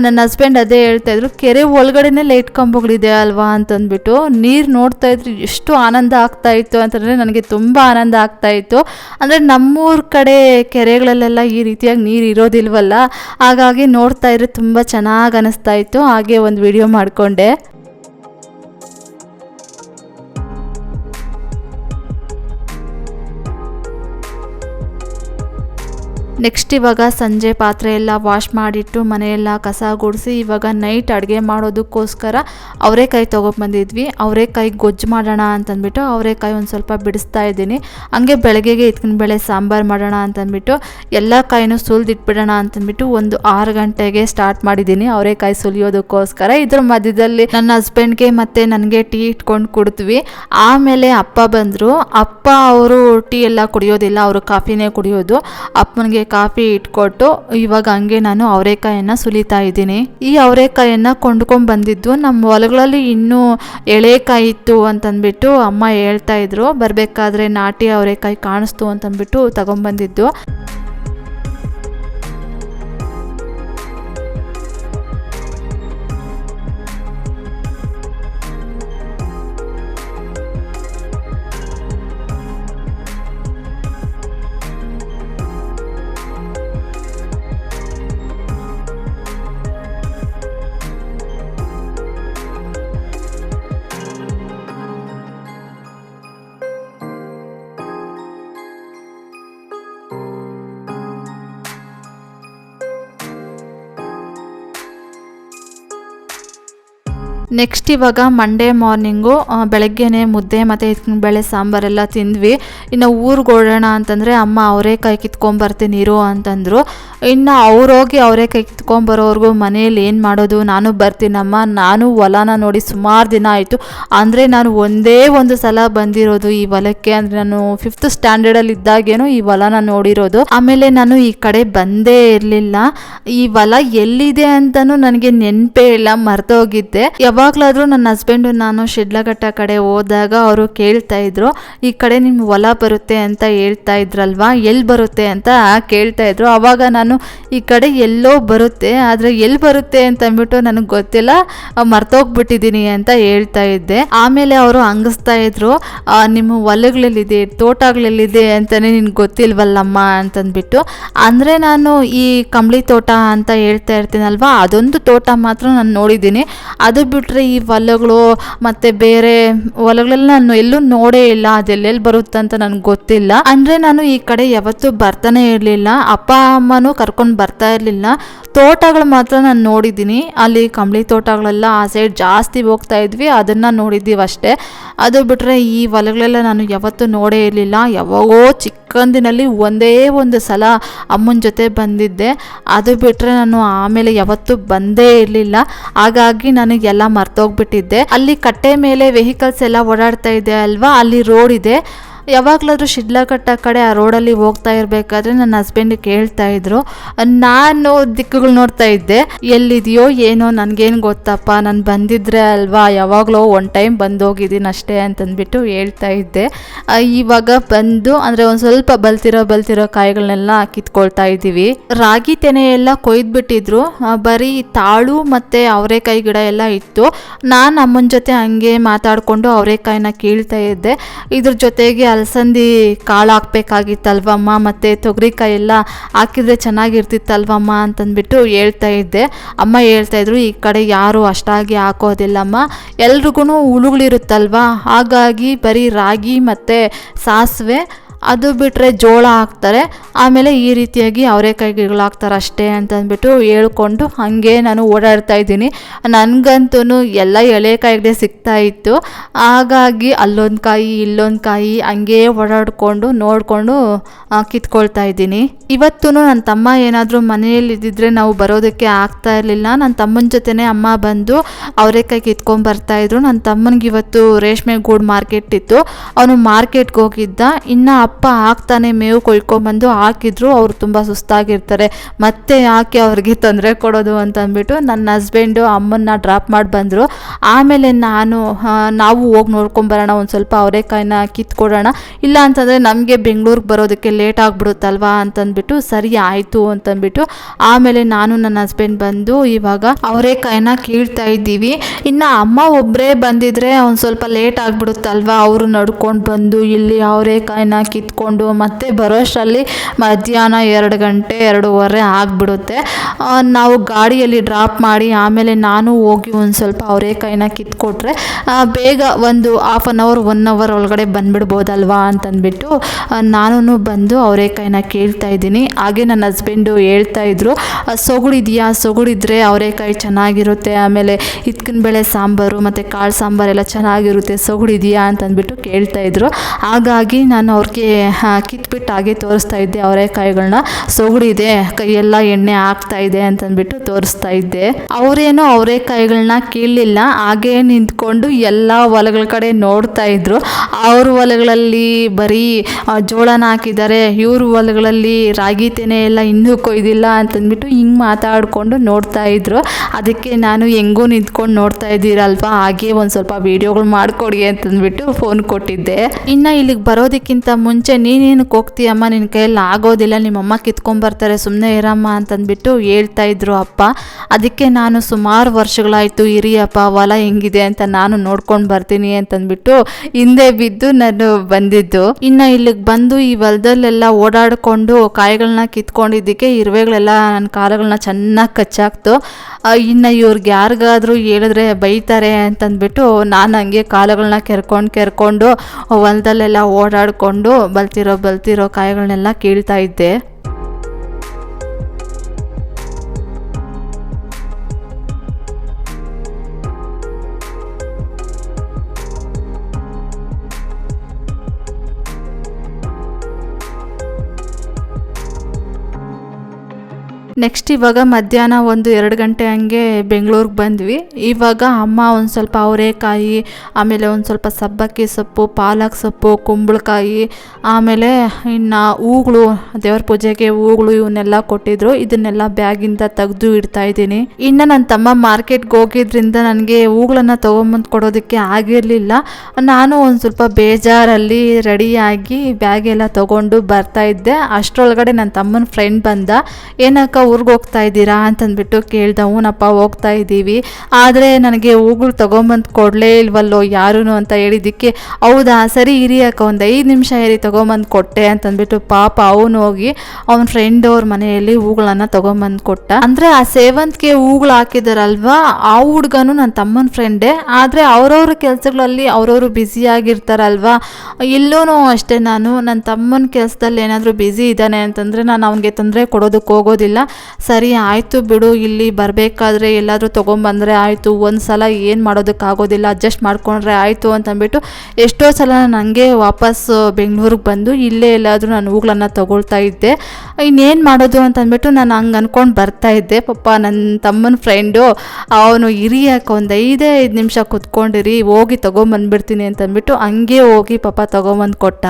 ನನ್ನ ಹಸ್ಬೆಂಡ್ ಅದೇ ಹೇಳ್ತಾ ಇದ್ರು, ಕೆರೆ ಒಳಗಡೆನೆ ಲೈಟ್ ಕಂಬಗಳಿದೆ ಅಲ್ವಾ? ಅಂತಂದ್ಬಿಟ್ಟು, ನೀರು ನೋಡ್ತಾ ಇದ್ರು, ಎಷ್ಟು ಆನಂದ ಆಗ್ತಾ ಇತ್ತು. ಅಂತಂದರೆ ನನಗೆ ತುಂಬ ಆನಂದ ಆಗ್ತಾ ಇತ್ತು. ಅಂದರೆ ನಮ್ಮೂರ ಕಡೆ ಕೆರೆಗಳಲ್ಲೆಲ್ಲ ಈ ರೀತಿಯಾಗಿ ನೀರು ಇರೋದಿಲ್ವಲ್ಲ? ಹಾಗಾಗಿ ನೋಡ್ತಾ ಇದ್ರೆ ತುಂಬ ಚೆನ್ನಾಗಿ ಅನಿಸ್ತಾ ಇತ್ತು. ಹಾಗೆ ಒಂದು ವಿಡಿಯೋ ಮಾಡಿಕೊಂಡೆ. ನೆಕ್ಸ್ಟ್ ಇವಾಗ ಸಂಜೆ ಪಾತ್ರೆ ಎಲ್ಲ ವಾಶ್ ಮಾಡಿಟ್ಟು, ಮನೆಯೆಲ್ಲ ಕಸ ಗುಡಿಸಿ, ಇವಾಗ ನೈಟ್ ಅಡುಗೆ ಮಾಡೋದಕ್ಕೋಸ್ಕರ ಅವರೆಕಾಯಿ ತೊಗೊಬಂದಿದ್ವಿ ಅವರೆಕಾಯಿ ಗೊಜ್ಜು ಮಾಡೋಣ ಅಂತಂದ್ಬಿಟ್ಟು ಅವರೆಕಾಯಿ ಒಂದು ಸ್ವಲ್ಪ ಬಿಡಿಸ್ತಾ ಇದ್ದೀನಿ. ಹಂಗೆ ಬೆಳಗ್ಗೆಗೆ ಇತ್ಕಿನ ಬೇಳೆ ಸಾಂಬಾರು ಮಾಡೋಣ ಅಂತಂದ್ಬಿಟ್ಟು, ಎಲ್ಲ ಕಾಯಿನೂ ಸುಲಿದಿಟ್ಬಿಡೋಣ ಅಂತಂದ್ಬಿಟ್ಟು ಒಂದು ಆರು ಗಂಟೆಗೆ ಸ್ಟಾರ್ಟ್ ಮಾಡಿದ್ದೀನಿ ಅವರೆಕಾಯಿ ಸುಲಿಯೋದಕ್ಕೋಸ್ಕರ. ಇದ್ರ ಮಧ್ಯದಲ್ಲಿ ನನ್ನ ಹಸ್ಬೆಂಡ್ಗೆ ಮತ್ತು ನನಗೆ ಟೀ ಇಟ್ಕೊಂಡು ಕುಡಿದ್ವಿ. ಆಮೇಲೆ ಅಪ್ಪ ಬಂದರು. ಅಪ್ಪ ಅವರು ಟೀ ಎಲ್ಲ ಕುಡಿಯೋದಿಲ್ಲ, ಅವರು ಕಾಫಿನೇ ಕುಡಿಯೋದು. ಅಪ್ಪನಿಗೆ ಕಾಫಿ ಇಟ್ಕೊಟ್ಟು ಇವಾಗ ಹಂಗೆ ನಾನು ಅವರೆಕಾಯನ್ನ ಸುಲಿತಾ ಇದ್ದೀನಿ. ಈ ಅವರೆಕಾಯನ್ನು ಕೊಂಡ್ಕೊಂಡು ಬಂದಿದ್ದು ನಮ್ಮ ಹೊಲಗಳಲ್ಲಿ ಇನ್ನೂ ಎಳೆಕಾಯಿ ಇತ್ತು ಅಂತಂದ್ಬಿಟ್ಟು ಅಮ್ಮ ಹೇಳ್ತಾ ಇದ್ರು. ಬರಬೇಕಾದ್ರೆ ನಾಟಿ ಅವರೆಕಾಯಿ ಕಾಣಿಸ್ತು ಅಂತಂದ್ಬಿಟ್ಟು ತಗೊಂಬಂದಿದ್ದು ನೆಕ್ಸ್ಟ್ ಇವಾಗ ಮಂಡೇ ಮಾರ್ನಿಂಗು ಬೆಳಗ್ಗೆನೆ ಮುದ್ದೆ ಮತ್ತು ಬೇಳೆ ಸಾಂಬಾರೆಲ್ಲ ತಿಂದ್ವಿ. ಇನ್ನು ಊರಿಗೆ ಓಡೋಣ ಅಂತಂದರೆ ಅಮ್ಮ ಅವರೇಕಾಯಿ ಕಿತ್ಕೊಂಬರ್ತೀನಿ ಇರು ಅಂತಂದರು. ಇನ್ನು ಅವ್ರೋಗಿ ಅವರೇಕಾಯಿ ಕಿತ್ಕೊಂಬರೋರ್ಗು ಮನೇಲಿ ಏನು ಮಾಡೋದು? ನಾನು ಬರ್ತೀನಮ್ಮ, ನಾನು ಹೊಲನ ನೋಡಿ ಸುಮಾರು ದಿನ ಆಯಿತು. ಅಂದರೆ ನಾನು ಒಂದೇ ಒಂದು ಸಲ ಬಂದಿರೋದು ಈ ಹೊಲಕ್ಕೆ. ಅಂದರೆ ನಾನು ಫಿಫ್ತ್ ಸ್ಟ್ಯಾಂಡರ್ಡಲ್ಲಿ ಇದ್ದಾಗೇನು ಈ ಹೊಲನ ನೋಡಿರೋದು. ಆಮೇಲೆ ನಾನು ಈ ಕಡೆ ಬಂದೇ ಇರಲಿಲ್ಲ. ಈ ಹೊಲ ಎಲ್ಲಿದೆ ಅಂತಲೂ ನನಗೆ ನೆನಪೇ ಇಲ್ಲ ಮರ್ತೋಗಿದ್ದೆ ಯಾವಾಗಲಾದರೂ ನನ್ನ ಹಸ್ಬೆಂಡು ನಾನು ಶಿಡ್ಲಘಟ್ಟ ಕಡೆ ಹೋದಾಗ ಅವರು ಕೇಳ್ತಾ ಇದ್ರು, ಈ ಕಡೆ ನಿಮ್ಮ ಹೊಲ ಬರುತ್ತೆ ಅಂತ ಹೇಳ್ತಾ ಇದ್ರಲ್ವಾ ಎಲ್ಲಿ ಬರುತ್ತೆ ಅಂತ ಕೇಳ್ತಾ ಇದ್ರು. ಆವಾಗ ನಾನು ಈ ಕಡೆ ಎಲ್ಲೋ ಬರುತ್ತೆ, ಆದರೆ ಎಲ್ಲಿ ಬರುತ್ತೆ ಅಂತ ಅಂದ್ಬಿಟ್ಟು ನನಗೆ ಗೊತ್ತಿಲ್ಲ ಮರ್ತೋಗ್ಬಿಟ್ಟಿದ್ದೀನಿ ಅಂತ ಹೇಳ್ತಾ ಇದ್ದೆ. ಆಮೇಲೆ ಅವರು ಹಂಗಿಸ್ತಾ ಇದ್ರು ನಿಮ್ಮ ಹೊಲಗಳಲ್ಲಿದೆ, ತೋಟಗಳಲ್ಲಿದೆ ಅಂತಲೇ ನಿನ್ಗೆ ಗೊತ್ತಿಲ್ವಲ್ಲಮ್ಮ ಅಂತಂದ್ಬಿಟ್ಟು. ಅಂದರೆ ನಾನು ಈ ಕಂಬಳಿ ತೋಟ ಅಂತ ಹೇಳ್ತಾ ಇರ್ತೀನಲ್ವಾ, ಅದೊಂದು ತೋಟ ಮಾತ್ರ ನಾನು ನೋಡಿದ್ದೀನಿ ಅದು ಬಿಟ್ಟರೆ ಈ ಹೊಲಗಳು ಮತ್ತು ಬೇರೆ ಹೊಲಗಳೆಲ್ಲ ನಾನು ಎಲ್ಲೂ ನೋಡೇ ಇಲ್ಲ ಅದೆಲ್ಲೆಲ್ಲಿ ಬರುತ್ತೆ ಅಂತ ನನಗೆ ಗೊತ್ತಿಲ್ಲ. ಅಂದರೆ ನಾನು ಈ ಕಡೆ ಯಾವತ್ತೂ ಬರ್ತಾನೆ ಇರಲಿಲ್ಲ. ಅಪ್ಪ, ಅಮ್ಮನೂ ಕರ್ಕೊಂಡು ಬರ್ತಾ ಇರಲಿಲ್ಲ. ತೋಟಗಳು ಮಾತ್ರ ನಾನು ನೋಡಿದ್ದೀನಿ. ಅಲ್ಲಿ ಕಂಬಳಿ ತೋಟಗಳೆಲ್ಲ ಆ ಸೈಡ್ ಜಾಸ್ತಿ ಹೋಗ್ತಾ ಇದ್ವಿ, ಅದನ್ನು ನೋಡಿದ್ದೀವಿ ಅಷ್ಟೇ. ಅದು ಬಿಟ್ಟರೆ ಈ ಹೊಲಗಳೆಲ್ಲ ನಾನು ಯಾವತ್ತೂ ನೋಡೇ ಇರಲಿಲ್ಲ. ಯಾವಾಗೋ ಚಿಕ್ಕಂದಿನಲ್ಲಿ ಒಂದೇ ಒಂದು ಸಲ ಅಮ್ಮನ ಜೊತೆ ಬಂದಿದ್ದೆ. ಅದು ಬಿಟ್ಟರೆ ನಾನು ಆಮೇಲೆ ಯಾವತ್ತೂ ಬಂದೇ ಇರಲಿಲ್ಲ. ಹಾಗಾಗಿ ನನಗೆಲ್ಲ ಮರ್ತೋಗ್ಬಿಟ್ಟಿದ್ದೆ. ಅಲ್ಲಿ ಕಟ್ಟೆ ಮೇಲೆ ವೆಹಿಕಲ್ಸ್ ಎಲ್ಲ ಓಡಾಡ್ತಾ ಇದೆ ಅಲ್ವಾ? ಅಲ್ಲಿ ರೋಡ್ ಇದೆ. ಯಾವಾಗಲಾದ್ರೂ ಶಿಡ್ಲಘಟ್ಟ ಕಡೆ ಆ ರೋಡಲ್ಲಿ ಹೋಗ್ತಾ ಇರಬೇಕಾದ್ರೆ ನನ್ನ ಹಸ್ಬೆಂಡ್ ಕೇಳ್ತಾ ಇದ್ರು. ನಾನು ದಿಕ್ಕುಗಳು ನೋಡ್ತಾ ಇದ್ದೆ. ಎಲ್ಲಿದೆಯೋ ಏನೋ ನನಗೇನು ಗೊತ್ತಪ್ಪ, ನಾನು ಬಂದಿದ್ರೆ ಅಲ್ವಾ, ಯಾವಾಗಲೋ ಒನ್ ಟೈಮ್ ಬಂದೋಗಿದ್ದೀನಿ ಅಷ್ಟೇ ಅಂತಂದ್ಬಿಟ್ಟು ಹೇಳ್ತಾ ಇದ್ದೆ. ಇವಾಗ ಬಂದು ಅಂದರೆ ಒಂದು ಸ್ವಲ್ಪ ಬಲ್ತಿರೋ ಬಲ್ತಿರೋ ಕಾಯಿಗಳನ್ನೆಲ್ಲ ಕಿತ್ಕೊಳ್ತಾ ಇದ್ದೀವಿ. ರಾಗಿ ತೆನೆ ಎಲ್ಲ ಕೊಯ್ದುಬಿಟ್ಟಿದ್ರು. ಬರೀ ತಾಳು ಮತ್ತು ಅವರೆಕಾಯಿ ಗಿಡ ಎಲ್ಲ ಇತ್ತು. ನಾನು ಅಮ್ಮನ ಜೊತೆ ಹಂಗೆ ಮಾತಾಡಿಕೊಂಡು ಅವರೆಕಾಯಿನ ಕೀಳ್ತಾ ಇದ್ದೆ. ಇದ್ರ ಜೊತೆಗೆ ಅಲಸಂದಿ ಕಾಳು ಹಾಕ್ಬೇಕಾಗಿತ್ತಲ್ವಮ್ಮ, ಮತ್ತು ತೊಗರಿಕಾಯಿ ಎಲ್ಲ ಹಾಕಿದ್ರೆ ಚೆನ್ನಾಗಿರ್ತಿತ್ತಲ್ವಮ್ಮ ಅಂತಂದ್ಬಿಟ್ಟು ಹೇಳ್ತಾ ಇದ್ದೆ. ಅಮ್ಮ ಹೇಳ್ತಾ ಇದ್ರು, ಈ ಕಡೆ ಯಾರು ಅಷ್ಟಾಗಿ ಹಾಕೋದಿಲ್ಲಮ್ಮ. ಎಲ್ರಿಗೂ ಹುಳುಗಳಿರುತ್ತಲ್ವ? ಹಾಗಾಗಿ ಬರೀ ರಾಗಿ ಮತ್ತು ಸಾಸಿವೆ. ಅದು ಬಿಟ್ಟರೆ ಜೋಳ ಹಾಕ್ತಾರೆ. ಆಮೇಲೆ ಈ ರೀತಿಯಾಗಿ ಅವರೆಕಾಯಿ ಗಿಡಗಳು ಹಾಕ್ತಾರೆ ಅಷ್ಟೇ ಅಂತ ಅಂದ್ಬಿಟ್ಟು ಹೇಳ್ಕೊಂಡು ಹಾಗೆ ನಾನು ಓಡಾಡ್ತಾ ಇದ್ದೀನಿ. ನನಗಂತೂ ಎಲ್ಲ ಎಳೆಕಾಯಿಗಳೇ ಸಿಗ್ತಾ ಇತ್ತು. ಹಾಗಾಗಿ ಅಲ್ಲೊಂದು ಕಾಯಿ, ಇಲ್ಲೊಂದು ಕಾಯಿ ಹಂಗೆ ಓಡಾಡಿಕೊಂಡು ನೋಡಿಕೊಂಡು ಕಿತ್ಕೊಳ್ತಾ ಇದ್ದೀನಿ. ಇವತ್ತೂ ನನ್ನ ತಮ್ಮ ಏನಾದರೂ ಮನೆಯಲ್ಲಿ ಇದ್ದಿದ್ರೆ ನಾವು ಬರೋದಕ್ಕೆ ಆಗ್ತಾ ಇರಲಿಲ್ಲ. ನನ್ನ ತಮ್ಮನ ಜೊತೆನೇ ಅಮ್ಮ ಬಂದು ಅವರೆಕಾಯಿ ಕಿತ್ಕೊಂಡು ಬರ್ತಾಯಿದ್ರು ನನ್ನ ತಮ್ಮನಿಗೆ ಇವತ್ತು ರೇಷ್ಮೆ ಗೂಡು ಮಾರ್ಕೆಟ್ ಇತ್ತು. ಅವನು ಮಾರ್ಕೆಟ್ಗೆ ಹೋಗಿದ್ದ. ಇನ್ನು ಅಪ್ಪ ಹಾಕ್ತಾನೆ ಮೇವು ಕೊಯ್ಕೊಂಬಂದು ಹಾಕಿದ್ರು ಅವರು ತುಂಬ ಸುಸ್ತಾಗಿರ್ತಾರೆ. ಮತ್ತೆ ಯಾಕೆ ಅವ್ರಿಗೆ ತೊಂದರೆ ಕೊಡೋದು ಅಂತ ಅಂದ್ಬಿಟ್ಟು ನನ್ನ ಹಸ್ಬೆಂಡು ಅಮ್ಮನ್ನ ಡ್ರಾಪ್ ಮಾಡಿ ಬಂದರು. ಆಮೇಲೆ ನಾನು ನಾವು ಹೋಗಿ ನೋಡ್ಕೊಂಬರೋಣ ಒಂದು ಸ್ವಲ್ಪ ಅವರೇಕಾಯಿನ ಕಿತ್ಕೊಡೋಣ. ಇಲ್ಲ ಅಂತಂದರೆ ನಮಗೆ ಬೆಂಗಳೂರಿಗೆ ಬರೋದಕ್ಕೆ ಲೇಟ್ ಆಗಿಬಿಡುತ್ತಲ್ವಾ ಅಂತಂದ್ಬಿಟ್ಟು ಸರಿ ಆಯಿತು ಅಂತಂದ್ಬಿಟ್ಟು ಆಮೇಲೆ ನಾನು ನನ್ನ ಹಸ್ಬೆಂಡ್ ಬಂದು ಇವಾಗ ಅವರೇಕಾಯಿನ ಕೀಳ್ತಾ ಇದ್ದೀವಿ. ಇನ್ನು ಅಮ್ಮ ಒಬ್ಬರೇ ಬಂದಿದ್ರೆ ಒಂದು ಸ್ವಲ್ಪ ಲೇಟ್ ಆಗಿಬಿಡುತ್ತಲ್ವಾ? ಅವರು ನಡ್ಕೊಂಡು ಬಂದು ಇಲ್ಲಿ ಅವರೆಕಾಯಿನ ಕಿತ್ಕೊಂಡು ಮತ್ತೆ ಬರೋಷ್ಟರಲ್ಲಿ ಮಧ್ಯಾಹ್ನ ಎರಡು ಗಂಟೆ ಎರಡೂವರೆ ಆಗಿಬಿಡುತ್ತೆ. ನಾವು ಗಾಡಿಯಲ್ಲಿ ಡ್ರಾಪ್ ಮಾಡಿ ಆಮೇಲೆ ನಾನು ಹೋಗಿ ಒಂದು ಸ್ವಲ್ಪ ಅವರೆಕಾಯಿನ ಕಿತ್ಕೊಟ್ರೆ ಆ, ಬೇಗ ಒಂದು half an hour one hour ಒಳಗಡೆ ಬಂದ್ಬಿಡ್ಬೋದಲ್ವಾ ಅಂತಂದ್ಬಿಟ್ಟು ನಾನು ಬಂದು ಅವರೆಕಾಯಿನ ಕೇಳ್ತಾ ಇದ್ದೀನಿ. ಹಾಗೆ ನನ್ನ ಹಸ್ಬೆಂಡು ಹೇಳ್ತಾ ಇದ್ರು "ಆ, ಸೊಗುಡಿದೆಯಾ? ಸೊಗುಡಿದ್ರೆ ಕೈ ಚೆನ್ನಾಗಿರುತ್ತೆ ಆಮೇಲೆ ಇದ್ಕಿನ ಬೇಳೆ ಸಾಂಬಾರು ಮತ್ತು ಕಾಳು ಸಾಂಬಾರೆಲ್ಲ ಚೆನ್ನಾಗಿರುತ್ತೆ ಸೊಗುಡಿದೆಯಾ? ಅಂತಂದ್ಬಿಟ್ಟು ಕೇಳ್ತಾ ಇದ್ರು. ಹಾಗಾಗಿ ನಾನು ಅವ್ರಿಗೆ ಕಿತ್ಬಿಟ್ಟು ಹಾಗೆ ತೋರಿಸ್ತಾ ಇದ್ದೆ ಅವರೆಕಾಯಿಗಳನ್ನ ಸೊಗಡಿದೆ, ಕೈಯೆಲ್ಲ ಎಣ್ಣೆ ಹಾಕ್ತಾ ಇದೆ ಅಂತಂದ್ಬಿಟ್ಟು ತೋರಿಸ್ತಾ ಇದ್ದೆ. ಅವರೇನೋ ಅವರೆಕಾಯಿಗಳನ್ನ ಕೀಳಲಿಲ್ಲ, ಹಾಗೇ ನಿಂತ್ಕೊಂಡು ಎಲ್ಲ ಹೊಲಗಳ ಕಡೆ ನೋಡ್ತಾ ಇದ್ರು. ಅವ್ರ ಹೊಲಗಳಲ್ಲಿ ಬರೀ ಜೋಳನ ಹಾಕಿದ್ದಾರೆ, ಇವ್ರ ಹೊಲಗಳಲ್ಲಿ ರಾಗಿ ತೆನೆ ಎಲ್ಲ ಇನ್ನೂ ಕೊಯ್ದಿಲ್ಲ ಅಂತಂದ್ಬಿಟ್ಟು ಹಿಂಗೆ ಮಾತಾಡಿಕೊಂಡು ನೋಡ್ತಾ ಇದ್ರು. ಅದಕ್ಕೆ ನಾನು ಹೆಂಗೂ ನಿಂತ್ಕೊಂಡು ನೋಡ್ತಾ ಇದ್ದೀರಲ್ವಾ, ಹಾಗೆ ಒಂದು ಸ್ವಲ್ಪ ವಿಡಿಯೋಗಳು ಮಾಡಿಕೊಡಿ ಅಂತಂದ್ಬಿಟ್ಟು ಫೋನ್ ಕೊಟ್ಟಿದ್ದೆ. ಇನ್ನು ಇಲ್ಲಿಗೆ ಬರೋದಕ್ಕಿಂತ ಮುಂಚೆ ನೀನೇನಕ್ಕೆ ಹೋಗ್ತೀಯಮ್ಮ? ನಿನ್ನ ಕೈಯಲ್ಲಿ ಆಗೋದಿಲ್ಲ. ನಿಮ್ಮಮ್ಮ ಕಿತ್ಕೊಂಬರ್ತಾರೆ ಸುಮ್ಮನೆ ಇರಮ್ಮ ಅಂತಂದ್ಬಿಟ್ಟು ಹೇಳ್ತಾ ಇದ್ರು ಅಪ್ಪ. ಅದಕ್ಕೆ ನಾನು ಸುಮಾರು ವರ್ಷಗಳಾಯಿತು ಇರಿಯಪ್ಪ ಹೊಲ ಹೆಂಗಿದೆ ಅಂತ ನಾನು ನೋಡ್ಕೊಂಡು ಬರ್ತೀನಿ ಅಂತಂದ್ಬಿಟ್ಟು ಹಿಂದೆ ಬಿದ್ದು ನಾನು ಬಂದಿದ್ದು. ಇನ್ನು ಇಲ್ಲಿಗೆ ಬಂದು ಈ ಹೊಲದಲ್ಲೆಲ್ಲ ಓಡಾಡಿಕೊಂಡು ಕಾಯಿಗಳನ್ನ ಕಿತ್ಕೊಂಡಿದ್ದಕ್ಕೆ ಇರುವೆಗಳೆಲ್ಲ ನನ್ನ ಕಾಲುಗಳನ್ನ ಚೆನ್ನಾಗಿ ಕಚ್ಚಾಕ್ತು. ಇನ್ನು ಇವ್ರಿಗೆ ಯಾರಿಗಾದರೂ ಹೇಳಿದ್ರೆ ಬೈತಾರೆ ಅಂತಂದ್ಬಿಟ್ಟು ನಾನು ಹಂಗೆ ಕಾಲುಗಳನ್ನ ಕೆರ್ಕೊಂಡು ಕೆರ್ಕೊಂಡು ಹೊಲದಲ್ಲೆಲ್ಲ ಓಡಾಡಿಕೊಂಡು ಬಲ್ತಿರೋ ಬಲ್ತಿರೋ ಕಾಯಿಗಳನ್ನೆಲ್ಲ ಕೀಳ್ತಾ ಇದ್ದೆ. ನೆಕ್ಸ್ಟ್ ಇವಾಗ ಮಧ್ಯಾಹ್ನ ಒಂದು ಎರಡು ಗಂಟೆ ಹಂಗೆ ಬೆಂಗಳೂರಿಗೆ ಬಂದ್ವಿ. ಇವಾಗ ಅಮ್ಮ ಒಂದು ಸ್ವಲ್ಪ ಅವರೆಕಾಯಿ, ಆಮೇಲೆ ಒಂದು ಸ್ವಲ್ಪ ಸಬ್ಬಕ್ಕಿ ಸೊಪ್ಪು, ಪಾಲಕ್ ಸೊಪ್ಪು, ಕುಂಬಳಕಾಯಿ, ಆಮೇಲೆ ಇನ್ನು ಹೂಗಳು, ದೇವ್ರ ಪೂಜೆಗೆ ಹೂಗಳು ಇವನ್ನೆಲ್ಲ ಕೊಟ್ಟಿದ್ರು. ಇದನ್ನೆಲ್ಲ ಬ್ಯಾಗಿಂದ ತೆಗೆದು ಇಡ್ತಾ ಇದ್ದೀನಿ. ಇನ್ನು ನನ್ನ ತಮ್ಮ ಮಾರ್ಕೆಟ್ಗೆ ಹೋಗಿದ್ರಿಂದ ನನಗೆ ಹೂಗಳನ್ನು ತೊಗೊಂಬಂದು ಕೊಡೋದಕ್ಕೆ ಆಗಿರಲಿಲ್ಲ. ನಾನು ಒಂದು ಸ್ವಲ್ಪ ಬೇಜಾರಲ್ಲಿ ರೆಡಿಯಾಗಿ ಬ್ಯಾಗೆಲ್ಲ ತೊಗೊಂಡು ಬರ್ತಾ ಇದ್ದೆ. ಅಷ್ಟರೊಳಗಡೆ ನನ್ನ ತಮ್ಮನ ಫ್ರೆಂಡ್ ಬಂದ. ಏನಕ್ಕ ಊರಿಗೆ ಹೋಗ್ತಾ ಇದ್ದೀರಾ ಅಂತಂದ್ಬಿಟ್ಟು ಕೇಳ್ದೆ ಹ್ಞೂನಪ್ಪ ಹೋಗ್ತಾ ಇದ್ದೀವಿ. ಆದರೆ ನನಗೆ ಹೂಗಳು ತೊಗೊಂಬಂದು ಕೊಡಲೇ ಇಲ್ವಲ್ಲೋ ಯಾರೂ ಅಂತ ಹೇಳಿದ್ದಕ್ಕೆ ಹೌದಾ, ಸರಿ ಇರಿ ಅಕ್ಕ, ಒಂದು ಐದು ನಿಮಿಷ ಇರಿ, ತೊಗೊಂಬಂದು ಕೊಟ್ಟೆ. ಅಂತಂದ್ಬಿಟ್ಟು ಪಾಪ ಅವನು ಹೋಗಿ ಅವನ ಫ್ರೆಂಡ್ ಅವ್ರ ಮನೆಯಲ್ಲಿ ಹೂಗಳನ್ನ ತೊಗೊಂಬಂದು ಕೊಟ್ಟ. ಅಂದರೆ ಆ ಸೇವಂತಿಗೆ ಹೂಗಳು ಹಾಕಿದಾರಲ್ವಾ, ಆ ಹುಡ್ಗನು ನನ್ನ ತಮ್ಮನ ಫ್ರೆಂಡೇ ಆದರೆ ಅವ್ರವ್ರ ಕೆಲಸಗಳಲ್ಲಿ ಅವ್ರವರು ಬ್ಯುಸಿಯಾಗಿರ್ತಾರಲ್ವಾ ಇಲ್ಲೂ ಅಷ್ಟೇ ನಾನು ನನ್ನ ತಮ್ಮನ ಕೆಲಸದಲ್ಲಿ ಏನಾದರೂ ಬ್ಯುಸಿ ಇದ್ದಾನೆ ಅಂತಂದರೆ ನಾನು ಅವನಿಗೆ ತೊಂದರೆ ಕೊಡೋದಕ್ಕೆ ಹೋಗೋದಿಲ್ಲ. ಸರಿ, ಆಯಿತು ಬಿಡು, ಇಲ್ಲಿ ಬರಬೇಕಾದ್ರೆ ಎಲ್ಲಾದರೂ ತೊಗೊಂಬಂದರೆ ಆಯಿತು ಒಂದು ಸಲ ಏನು ಮಾಡೋದಕ್ಕಾಗೋದಿಲ್ಲ ಅಡ್ಜಸ್ಟ್ ಮಾಡ್ಕೊಂಡ್ರೆ ಆಯಿತು ಅಂತಂದ್ಬಿಟ್ಟು ಎಷ್ಟೋ ಸಲ ನನಗೆ ವಾಪಸ್ಸು ಬೆಂಗಳೂರಿಗೆ ಬಂದು ಇಲ್ಲೇ ಎಲ್ಲಾದರೂ ನಾನು ಹೂಗಳನ್ನು ತೊಗೊಳ್ತಾ ಇದ್ದೆ. ಇನ್ನೇನು ಮಾಡೋದು ಅಂತಂದ್ಬಿಟ್ಟು ನಾನು ಹಂಗೆ ಅಂದ್ಕೊಂಡು ಬರ್ತಾ ಇದ್ದೆ. ಪಪ್ಪ ನನ್ನ ತಮ್ಮನ ಫ್ರೆಂಡು ಅವನು ಇರಿಯಕ್ಕೆ ಒಂದು ಐದೇ ಐದು ನಿಮಿಷ ಕುತ್ಕೊಂಡಿರಿ, ಹೋಗಿ ತೊಗೊಂಬಂದ್ಬಿಡ್ತೀನಿ ಅಂತಂದ್ಬಿಟ್ಟು ಹಂಗೆ ಹೋಗಿ ಪಾಪ ತೊಗೊಂಬಂದು ಕೊಟ್ಟ.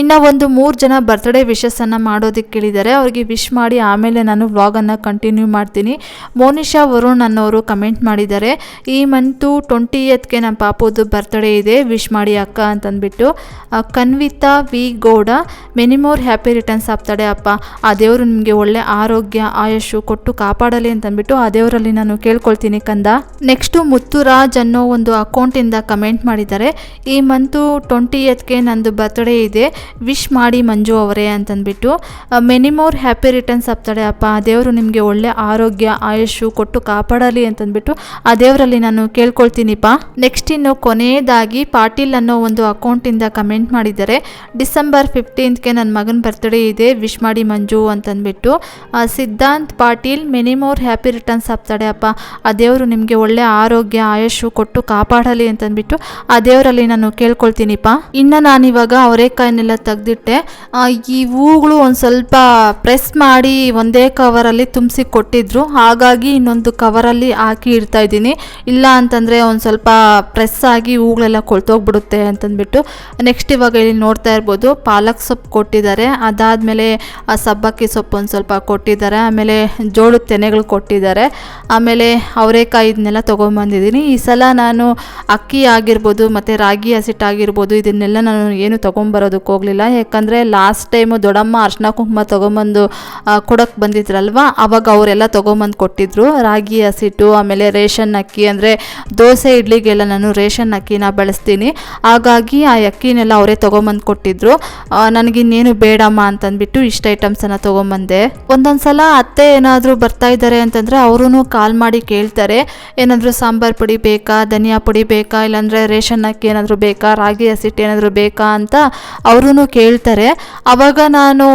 ಇನ್ನು ಒಂದು ಮೂರು ಜನ ಬರ್ತ್ಡೇ ವಿಶಸ್ಸನ್ನು ಮಾಡೋದಕ್ಕೆ ಕೇಳಿದ್ದಾರೆ. ಅವ್ರಿಗೆ ವಿಶ್ ಮಾಡಿ ಆಮೇಲೆ ನಾನು ವ್ಲಾಗನ್ನು ಕಂಟಿನ್ಯೂ ಮಾಡ್ತೀನಿ. ಮೋನಿಶಾ ವರುಣ್ ಅನ್ನೋರು ಕಮೆಂಟ್ ಮಾಡಿದ್ದಾರೆ. ಈ ಮಂತು ಟ್ವೆಂಟಿ ಎತ್ಗೆ ನಮ್ಮ ಪಾಪದ್ದು ಬರ್ತ್ಡೇ ಇದೆ. ವಿಶ್ ಮಾಡಿ ಅಕ್ಕ ಅಂತಂದ್ಬಿಟ್ಟು. Kanvitha V Gowda many more happy returns ಆಗ್ತಾಳೆ ಅಪ್ಪ. ಆ ದೇವರು ನಿಮಗೆ ಒಳ್ಳೆ ಆರೋಗ್ಯ, ಆಯಸ್ಸು ಕೊಟ್ಟು ಕಾಪಾಡಲಿ ಅಂತಂದ್ಬಿಟ್ಟು ಆ ದೇವರಲ್ಲಿ ನಾನು ಕೇಳ್ಕೊಳ್ತೀನಿ ಕಂದ. ನೆಕ್ಸ್ಟು ಮುತ್ತುರಾಜ್ ಅನ್ನೋ ಒಂದು ಅಕೌಂಟಿಂದ ಕಮೆಂಟ್ ಮಾಡಿದ್ದಾರೆ. ಈ ಮಂತು ಟ್ವೆಂಟಿ ಎತ್ಗೆ ನಂದು ಬರ್ತ್ಡೇ ಇದೆ. ವಿಶ್ ಮಾಡಿ ಮಂಜು ಅವರೇ ಅಂತಂದ್ಬಿಟ್ಟು ಮೆನಿ ಮೋರ್ ಹ್ಯಾಪಿ ರಿಟರ್ನ್ಸ್ ಆಗ್ತಾಳೆ ಅಪ್ಪ. ಆ ದೇವರು ನಿಮಗೆ ಒಳ್ಳೆ ಆರೋಗ್ಯ ಆಯುಷು ಕೊಟ್ಟು ಕಾಪಾಡಲಿ ಅಂತಂದ್ಬಿಟ್ಟು, ಆ ದೇವರಲ್ಲಿ ನಾನು ಕೇಳ್ಕೊಳ್ತೀನಿಪ್ಪ. ನೆಕ್ಸ್ಟ್ ಇನ್ನು ಕೊನೆಯದಾಗಿ ಪಾಟೀಲ್ ಅನ್ನೋ ಒಂದು ಅಕೌಂಟಿಂದ ಕಮೆಂಟ್ ಮಾಡಿದ್ದಾರೆ. ಡಿಸೆಂಬರ್ ಫಿಫ್ಟೀನ್ತ್ಗೆ ನನ್ನ ಮಗನ ಬರ್ತ್ಡೇ ಇದೆ, ವಿಶ್ ಮಾಡಿ ಮಂಜು ಅಂತಂದ್ಬಿಟ್ಟು Siddhant Patil many more happy returns ಆಗ್ತಾಳೆ ಅಪ್ಪ. ಆ ದೇವರು ನಿಮಗೆ ಒಳ್ಳೆ ಆರೋಗ್ಯ ಆಯುಷು ಕೊಟ್ಟು ಕಾಪಾಡಲಿ ಅಂತಂದ್ಬಿಟ್ಟು, ಆ ದೇವರಲ್ಲಿ ನಾನು ಕೇಳ್ಕೊಳ್ತೀನಿಪ್ಪ. ಇನ್ನು ನಾನಿವಾಗ ಅವರೆಕಾಯಿನೆಲ್ಲ ತೆಗ್ದಿಟ್ಟೆ. ತೆಗೆದಿಟ್ಟೆ ಈ ಹೂಗಳು ಒಂದು ಸ್ವಲ್ಪ ಪ್ರೆಸ್ ಮಾಡಿ ಒಂದೇ ಕವರಲ್ಲಿ ತುಂಬಿಸಿ ಕೊಟ್ಟಿದ್ರು. ಹಾಗಾಗಿ ಇನ್ನೊಂದು ಕವರಲ್ಲಿ ಹಾಕಿ ಇಡ್ತಾ ಇದ್ದೀನಿ. ಇಲ್ಲ ಅಂತಂದರೆ ಒಂದು ಸ್ವಲ್ಪ ಪ್ರೆಸ್ ಆಗಿ ಹೂಗಳೆಲ್ಲ ಕೊಳ್ತೋಗ್ಬಿಡುತ್ತೆ ಅಂತಂದ್ಬಿಟ್ಟು. ನೆಕ್ಸ್ಟ್ ಇವಾಗ ಇಲ್ಲಿ ನೋಡ್ತಾ ಇರ್ಬೋದು, ಪಾಲಕ್ ಸೊಪ್ಪು ಕೊಟ್ಟಿದ್ದಾರೆ. ಅದಾದಮೇಲೆ ಸಬ್ಬಕ್ಕಿ ಸೊಪ್ಪು ಒಂದು ಸ್ವಲ್ಪ ಕೊಟ್ಟಿದ್ದಾರೆ. ಆಮೇಲೆ ಜೋಳದ ತೆನೆಗಳು ಕೊಟ್ಟಿದ್ದಾರೆ. ಆಮೇಲೆ ಅವರೆಕಾಯಿ ಇದನ್ನೆಲ್ಲ ತೊಗೊಂಬಂದಿದ್ದೀನಿ. ಈ ಸಲ ನಾನು ಅಕ್ಕಿ ಆಗಿರ್ಬೋದು, ಮತ್ತು ರಾಗಿ ಹಸಿಟ್ಟು ಆಗಿರ್ಬೋದು, ಇದನ್ನೆಲ್ಲ ನಾನು ಏನು ತೊಗೊಂಬರೋದಕ್ಕೆ ಹೋಗಲಿಲ್ಲ. ಯಾಕಂದರೆ ಲಾಸ್ಟ್ ಟೈಮು ದೊಡ್ಡಮ್ಮ ಅರ್ಶಿನ ಕುಂಕುಮ ತೊಗೊಂಬಂದು ಕೊಡೋಕ್ಕೆ ಬಂದಿದ್ರಲ್ವ? ಅವಾಗ ಅವರೆಲ್ಲ ತೊಗೊಂಬಂದು ಕೊಟ್ಟಿದ್ರು. ರಾಗಿ, ಹಸಿಟ್ಟು, ಆಮೇಲೆ ರೇಷನ್ ಅಕ್ಕಿ, ಅಂದರೆ ದೋಸೆ, ಇಡ್ಲಿಗೆಲ್ಲ ನಾನು ರೇಷನ್ ಅಕ್ಕಿನ ಬಳಸ್ತೀನಿ. ಹಾಗಾಗಿ ಆ ಅಕ್ಕಿನೆಲ್ಲ ಅವರೇ ತೊಗೊಂಬಂದು ಕೊಟ್ಟಿದ್ರು. ನನಗೆ ನನಗಿನ್ನೇನು ಬೇಡಮ್ಮ ಅಂತಂದ್ಬಿಟ್ಟು ಇಷ್ಟ ಐಟಮ್ಸನ್ನು ತೊಗೊಂಬಂದೆ. ಒಂದೊಂದು ಸಲ ಅತ್ತೆ ಏನಾದರೂ ಬರ್ತಾ ಇದ್ದಾರೆ ಅಂತಂದರೆ ಅವರೂ ಕಾಲ್ ಮಾಡಿ ಕೇಳ್ತಾರೆ. ಏನಾದರೂ ಸಾಂಬಾರು ಪುಡಿ ಬೇಕಾ, ಧನಿಯಾ ಪುಡಿ ಬೇಕಾ, ಇಲ್ಲಾಂದರೆ ರೇಷನ್ ಅಕ್ಕಿ ಏನಾದರೂ ಬೇಕಾ, ರಾಗಿ, ಹಸಿಟ್ಟು ಏನಾದರೂ ಬೇಕಾ ಅಂತ ಅವರೂ ಕೇಳ್ತಾರೆ ಆವಾಗ ನಾನು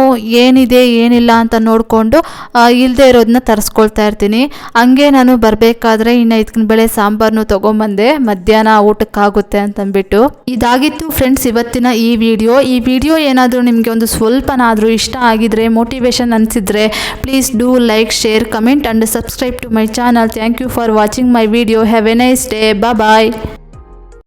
ಏನಿದೆ, ಏನಿಲ್ಲ ಅಂತ ನೋಡಿಕೊಂಡು ಇಲ್ಲದೆ ಇರೋದನ್ನ ತರಿಸ್ಕೊಳ್ತಾ ಇರ್ತೀನಿ. ಹಂಗೆ ನಾನು ಬರಬೇಕಾದ್ರೆ ಇನ್ನು ಇದಕ್ಕಿನ ಬೆಳೆ ಸಾಂಬಾರನ್ನು ತೊಗೊಂಬಂದೆ, ಮಧ್ಯಾಹ್ನ ಊಟಕ್ಕಾಗುತ್ತೆ ಅಂತಂದ್ಬಿಟ್ಟು. ಇದಾಗಿತ್ತು ಫ್ರೆಂಡ್ಸ್ ಇವತ್ತಿನ ಈ ವಿಡಿಯೋ. ಈ ವಿಡಿಯೋ ಏನಾದರೂ ನಿಮಗೆ ಒಂದು ಸ್ವಲ್ಪನಾದರೂ ಇಷ್ಟ ಆಗಿದ್ರೆ, ಮೋಟಿವೇಶನ್ ಅನಿಸಿದ್ರೆ please do like share comment and subscribe to my channel thank you for watching my video have a nice day bye